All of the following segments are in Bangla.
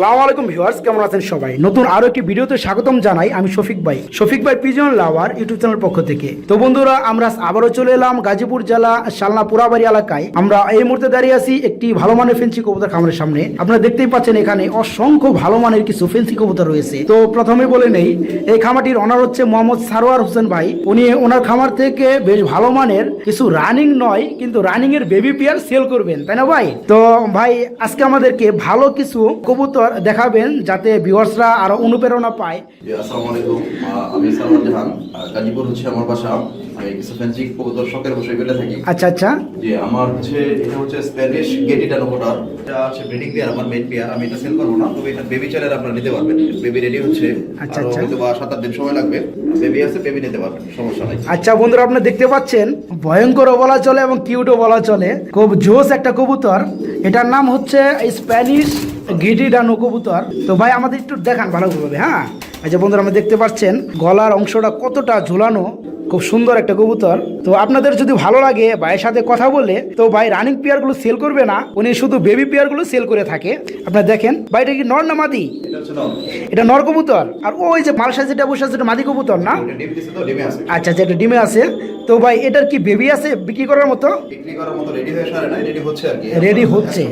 সালাম আলাইকুম ভিউয়ার্স, কেমন আছেন সবাই? নতুন আরও একটি ভিডিওতে স্বাগতম জানাই আমি শফিক ভাই। শফিক ভাই পিজন লাওয়ার ইউটিউব চ্যানেল পক্ষ থেকে। তো বন্ধুরা, আমরা আবারও চলে এলাম গাজীপুর জেলা শালনা পুরাবাড়ি এলাকায়। আমরা এই মুহূর্তে দাঁড়িয়ে আছি একটি ভালো মানের ফেন্সি কবুতর খামারের সামনে। আপনারা দেখতেই পাচ্ছেন এখানে অসংখ্য ভালো মানের কিছু ফেন্সি কবুতর রয়েছে। তো প্রথমে বলে নেই, এই খামারটির অনার হচ্ছে মোহাম্মদ সারোয়ার হোসেন ভাই। উনি ওনার খামার থেকে বেশ ভালো মানের কিছু রানিং নয়, কিন্তু রানিং এর বেবি পেয়ার সেল করবেন, তাই না ভাই? তো ভাই, আজকে আমাদেরকে ভালো কিছু কবুতর দেখাবেন যাতে ভিউয়ার্সরা আরও অনুপ্রেরণা পায়। আসসালামু আলাইকুম। আমি সালমান জাহান গাজীপুর হচ্ছে আমার বাসা। আমি কিছু ফ্যান্সি শখের বসে বেলে থাকি। আচ্ছা আচ্ছা। যে আমার হচ্ছে এটা হচ্ছে স্প্যানিশ গেটিটা নকোটার এটা হচ্ছে ব্রিডিং পেয়ার আমার মেন পেয়ার আমি এটা সেল করব না তবে এটা বেবি আপনারা নিতে পারবেন। বেবি রেডি হচ্ছে। আচ্ছা, আচ্ছা। হয়তো বা সাত আট দিন সময় লাগবে। বেবি আছে বেবি নিতে পারবেন সমস্যা নাই। আচ্ছা বন্ধুরা আপনারা দেখতে পাচ্ছেন ভয়ঙ্করও বলা চলে এবং কিউটও বলা চলে। খুব জোস একটা কবুতর। এটার নাম হচ্ছে স্প্যানিশ গিডিডানো নকবুতর। তো ভাই, আমাদের একটু দেখান ভালোভাবে হ্যাঁ? আচ্ছা বন্ধুরা আমরা দেখতে পাচ্ছেন, গলার অংশটা কতটা ঝুলানো খুব সুন্দর একটা কবুতর। তো আপনাদের যদি ভালো লাগে ভাইয়ের সাথে কথা বলে তো ভাই রানিং পেয়ারগুলো সেল করবে না উনি শুধু বেবি পেয়ারগুলো সেল করে থাকে। আপনারা দেখেন ভাইটা কি নর না মাদি? এটা নর। কবুতর। আর ওই যে মালসা যেটা বসে আছে মাদি কবুতর না? এটা আচ্ছা আচ্ছা একটা ডিমে আছে। তো ভাই এটার কি বেবি আছে বিক্রি করার মতো? রেডি হচ্ছে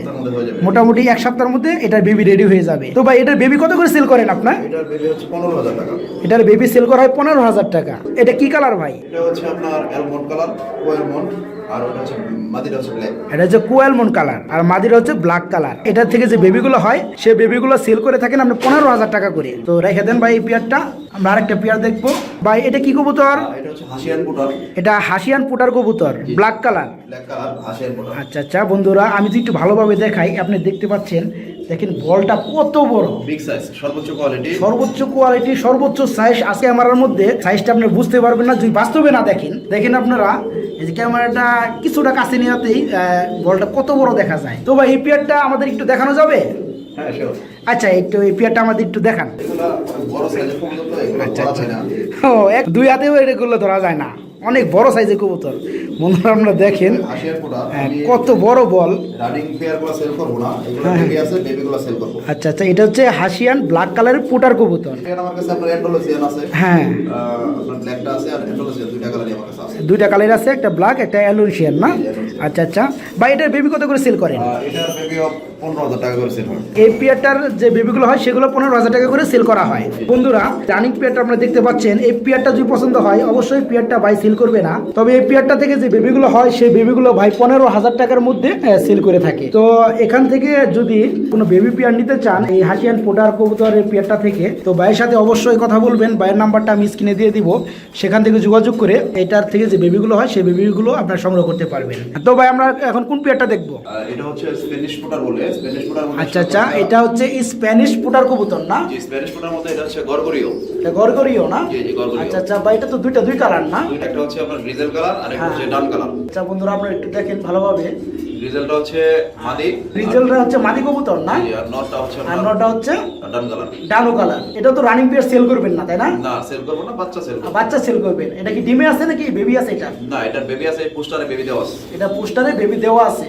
মোটামুটি এক সপ্তাহের মধ্যে এটার বেবি রেডি হয়ে যাবে। তো ভাই এটার বেবি কত করে সেল করেন আপনার? এটার বেবি এটার সেল করা হয় পনেরো হাজার টাকা। এটা কি কালার ভাই? এটা হচ্ছে আপনার অ্যালমন্ড কালার আর ওটা হচ্ছে মাদিটা হচ্ছে ব্ল্যাক এটা হচ্ছে কোয়ালমন কালার আর মাদিরা হচ্ছে ব্ল্যাক কালার এটার থেকে যে বেবিগুলো হয় সে বেবিগুলো সেল করে থাকেন আপনি পনেরো হাজার টাকা করে। তো রেখে দেন ভাই এই পেয়ারটা আমরা আরেকটা পেয়ার দেখব। ভাই এটা কি কবুতর? এটা হাসিয়ান পুটার। এটা হাসিয়ান পুটার কবুতর ব্ল্যাক কালার আচ্ছা আচ্ছা বন্ধুরা আমি যদি একটু ভালোভাবে দেখাই আপনি দেখতে পাচ্ছেন দেখেন বলটা কত বড়। বিগ সাইজ সর্বোচ্চ কোয়ালিটি সর্বোচ্চ কোয়ালিটি সর্বোচ্চ সাইজ আজকে আমার মধ্যে। সাইজটা আপনি বুঝতে পারবেন না যদি বাস্তবে না দেখেন। দেখেন আপনারা এই যে ক্যামেরাটা কিছুটা কাছে নেওয়াতেই বলটা কত বড় দেখা যায়। তো ভাই এই পেয়ারটা আমাদের একটু দেখানো যাবে? হ্যাঁ আচ্ছা একটু এই পেয়ারটা আমাদের একটু দেখান। আচ্ছা, আচ্ছা। ও এক দুই হাতেও এগুলো ধরা যায় না। অনেক বড় সাইজের কবুতর। বন্ধুরা আপনারা দেখেন হ্যাঁ, কত বড় বল। হ্যাঁ, করব। আচ্ছা আচ্ছা এটা হচ্ছে হাসিয়ান ব্ল্যাক কালারের পুটার কবুতর। হ্যাঁ। দুইটা কালার আছে। একটা ব্ল্যাক একটা অ্যালোনশিয়ান না? আচ্ছা আচ্ছা। বা এটার বেবি কত করে সেল করেন? এটার বেবি পনেরো হাজার টাকা করে সেল হয়। এই পেয়ারটার যে বেবিগুলো হয় সেগুলো পনেরো হাজার টাকা করে সেল করা হয়। বন্ধুরা রানিং পেয়ারটা আপনারা দেখতে পাচ্ছেন। এই পেয়ারটা যদি পছন্দ হয় অবশ্যই পেয়ারটা ভাই সেল করবে না। তবে এই পেয়ারটা থেকে যে বেবিগুলো হয় সেই বেবিগুলো ভাই পনেরো হাজার টাকার মধ্যে সেল করে থাকে। তো এখান থেকে যদি কোনো বেবি পেয়ার নিতে চান এই হাসিয়ান পোটার কবুতর এই পেয়ারটা থেকে তো ভাইয়ের সাথে অবশ্যই কথা বলবেন। ভাইয়ের নাম্বারটা আমি স্ক্রিনে দিয়ে দিব। সেখান থেকে যোগাযোগ করে এটার থেকে যে বেবিগুলো হয় সেই বেবিগুলো আপনারা সংগ্রহ করতে পারবেন। তো ভাই আমরা এখন কোন পেয়ারটা দেখব? এটা হচ্ছে স্প্যানিশ পুটার বলে। স্প্যানিশ পোটার আচ্ছা আচ্ছা এটা হচ্ছে স্প্যানিশ পুটার কবুতর না? জি স্প্যানিশ পুটার মধ্যে এটা হচ্ছে গরগরিও এটা গরগরিও না? জি, জি, গরগরিও। আচ্ছা আচ্ছা ভাই এটা তো দুইটা দুই কালার না? দুইটা একটা হচ্ছে আপনার গ্রিজেল কালার আর একটা হ্যাঁ। হচ্ছে ডান কালার আচ্ছা বন্ধুরা আপনারা একটু দেখেন ভালোভাবে। গ্রিজেলটা হচ্ছে মাদি। রেজাল্টটা হচ্ছে মাদি কবুতর না? আর নটটা হচ্ছে আর নটটা নটা হচ্ছে ডান কালার ডানো কালার এটা তো রানিং পেয়ার সেল করবেন না তাই না? না সেল করব না বাচ্চা সেল করব। বাচ্চা সেল করবেন। এটা কি ডিমে আছে নাকি বেবি আছে এটা? না এটা বেবি আছে পোস্টারে বেবি দেওয়া আছে। এটা পোস্টারে বেবি দেওয়া আছে।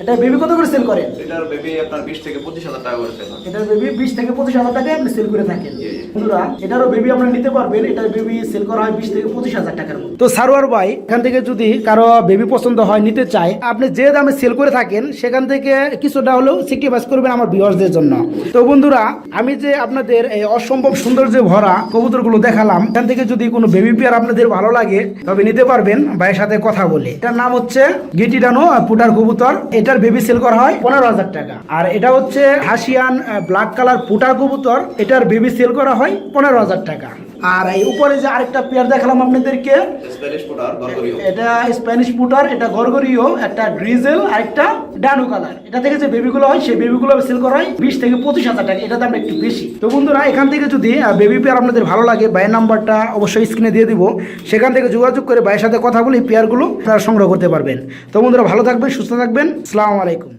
এটা বেবি কত করে সেল করেন? এটার বেবি আপনার বিশ থেকে পঁচিশ হাজার টাকা করে সেল এটার বেবি বিশ থেকে পঁচিশ হাজার টাকায় আপনি সেল করে থাকেন। বন্ধুরা এটারও বেবি আপনারা নিতে পারবেন। এটার বেবি সেল করা হয় বিশ থেকে পঁচিশ হাজার টাকার মতো তো সারোয়ার ভাই এখান থেকে যদি কারও বেবি পছন্দ হয় নিতে চায় আপনি যে দামে সেল করে থাকেন সেখান থেকে কিছুটা হলেও সিক্রিফাইস করবেন আমার ভিউয়ার্সদের জন্য। তো বন্ধুরা আমি যে আপনাদের এই অসম্ভব সুন্দর যে ভরা কবুতরগুলো দেখালাম এখান থেকে যদি কোনো বেবি পেয়ার আপনাদের ভালো লাগে তবে নিতে পারবেন। ভাইয়ের সাথে কথা বলে। এটার নাম হচ্ছে গিটিডানো পুটার কবুতর। এটার বেবি সেল করা হয় পনেরো হাজার টাকা। আর এটা হচ্ছে হাসিয়ান ব্ল্যাক কালার পুটা কবুতর। এটার বেবি সেল করা হয় পনেরো হাজার টাকা। আর এই উপরে যে আরেকটা পেয়ার দেখালাম আপনাদেরকে এটা স্প্যানিশ পুটার এটা গরগরিও একটা গ্রিজেল আর একটা ডানু কালার এটা থেকে যে বেবিগুলো হয় সেই বেবি বেবিগুলো সেল করা হয় বিশ থেকে পঁচিশ হাজার টাকা এটা দাম একটু বেশি। তো বন্ধুরা এখান থেকে যদি বেবি পেয়ার আপনাদের ভালো লাগে ভাইয়ের নাম্বারটা অবশ্যই স্ক্রিনে দিয়ে দিব। সেখান থেকে যোগাযোগ করে ভাইয়ের সাথে কথা বলে এই পেয়ারগুলো আপনারা সংগ্রহ করতে পারবেন। তো বন্ধুরা ভালো থাকবেন সুস্থ থাকবেন। আসসালামু আলাইকুম।